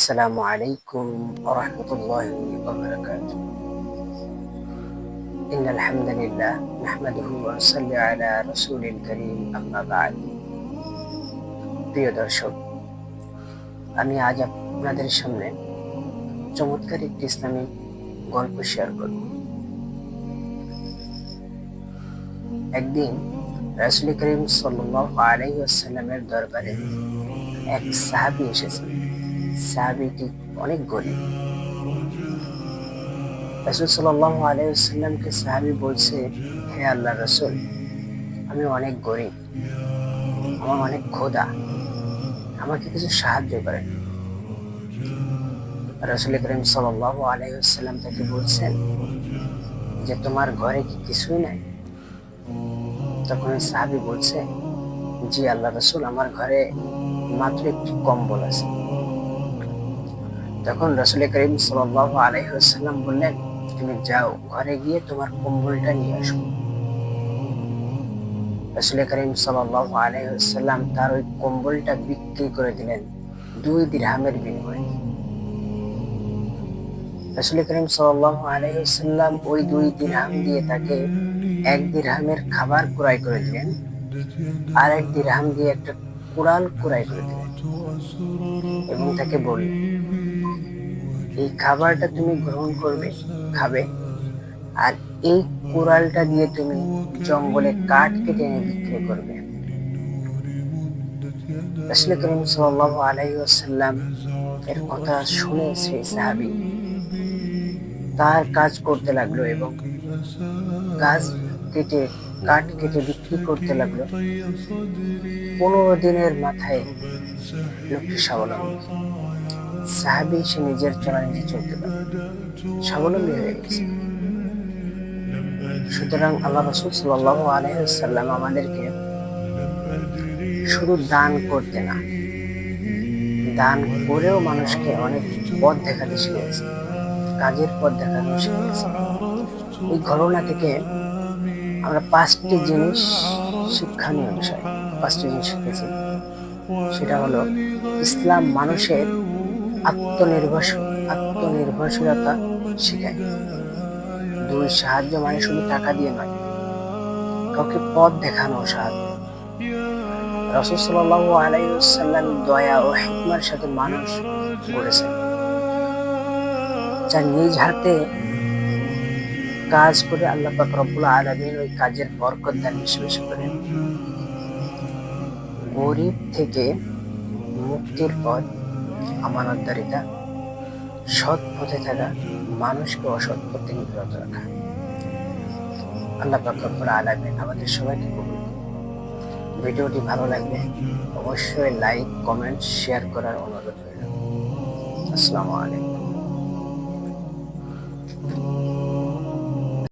السلام عليكم ورحمة الله وبركاته إن الحمد لله نحمده ونصلي على رسول الكريم أما بعد প্রিয় দর্শক আমি আজ আপনাদের সামনে চমৎকার একটি ইসলামিক গল্প শেয়ার করব একদিন রাসুল করিম সাল্লাহ আলাইসাল্লামের দরবারে এক সাহাবি এসেছেন সাহাবিটি অনেক গরিব। রসুল সাল্লাহ আলাইসাল্লামকে সাহাবি বলছে, হে আল্লাহ রসুল, আমি অনেক গরিব, আমার অনেক খোদা আমাকে কিছু সাহায্য করেন। রসুল করিম সাল্লাহ আলাইসাল্লাম তাকে বলছেন যে, তোমার ঘরে কি কিছুই নাই? তখন সাহাবি বলছে, জি আল্লাহ রসুল, আমার ঘরে মাত্র একটি কম্বল আছে। তখন রসুল করিম সাল্লাহ আলাইসাল্লাম বললেন, তুমি যাও, ঘরে গিয়ে তোমার কম্বলটা নিয়ে আসো। রসুল করিম সাল্লাহ আলাইসাল্লাম তার ওই কম্বলটা বিক্রি করে দিলেন, দুই দিরহামের বিনিময়ে। রসুল করিম সাল্লাহ আলাইসাল্লাম ওই দুই দিরহাম দিয়ে তাকে এক দিরহামের খাবার ক্রয় করে দিলেন আর এক দিরহাম দিয়ে একটা কোরআন ক্রয় করে দিলেন এবং তাকে বললেন এই খাবারটা তুমি গ্রহণ করবে, খাবে। আর এই কোরালটা দিয়ে তুমি জঙ্গলে কাঠ কেটে এনে বিক্রি করবে। রাসূল করিম সাল্লাল্লাহু আলাইহি ওয়াসাল্লাম এর কথা শুনে সেই সাহাবী তার কাজ করতে লাগল এবং গাছ কেটে, কাঠ কেটে বিক্রি করতে লাগল। পনেরো দিনের মাথায় লোকটি স্বাবলম্বী। সাহাবি সে নিজের চলা নিজে চলতে পারে। স্বাবলম্বী হয়ে গেছে। সুতরাং আল্লাহ রসুল সাল্লাহ আলহাম আমাদেরকে শুধু দান করতে না, দান করেও মানুষকে অনেক পথ দেখাতে শিখেছে কাজের পথ দেখানো শিখেছে এই ঘটনা থেকে আমরা পাঁচটি জিনিস শিক্ষণীয় বিষয়, পাঁচটি জিনিস শিখেছি। সেটা হলো, ইসলাম মানুষের আত্মনির্ভরশীল, আত্মনির্ভরশীলতা শেখায়। দুই, সাহায্য মানে শুধু টাকা দিয়ে নয়, কাউকে পথ দেখানো সাহায্য। রসুল সাল্লাহ আলাইসাল্লাম দয়া ও হিকমার সাথে মানুষ গড়েছেন যার নিজ হাতে কাজ করে আল্লাহ পাক রব্বুল ওই কাজের বরকত দান বেশি বেশি করেন গরিব থেকে মুক্তির পথ আমানতদারিতা সৎ পথে থাকা, মানুষকে অসৎ পথে থেকে বিরত রাখা। আল্লাহ পাকর আলামে আমাদের সবাইকে কবুল ভিডিওটি ভালো লাগলে অবশ্যই লাইক, কমেন্ট, শেয়ার করার অনুরোধ রইল। আসসালামু আলাইকুম।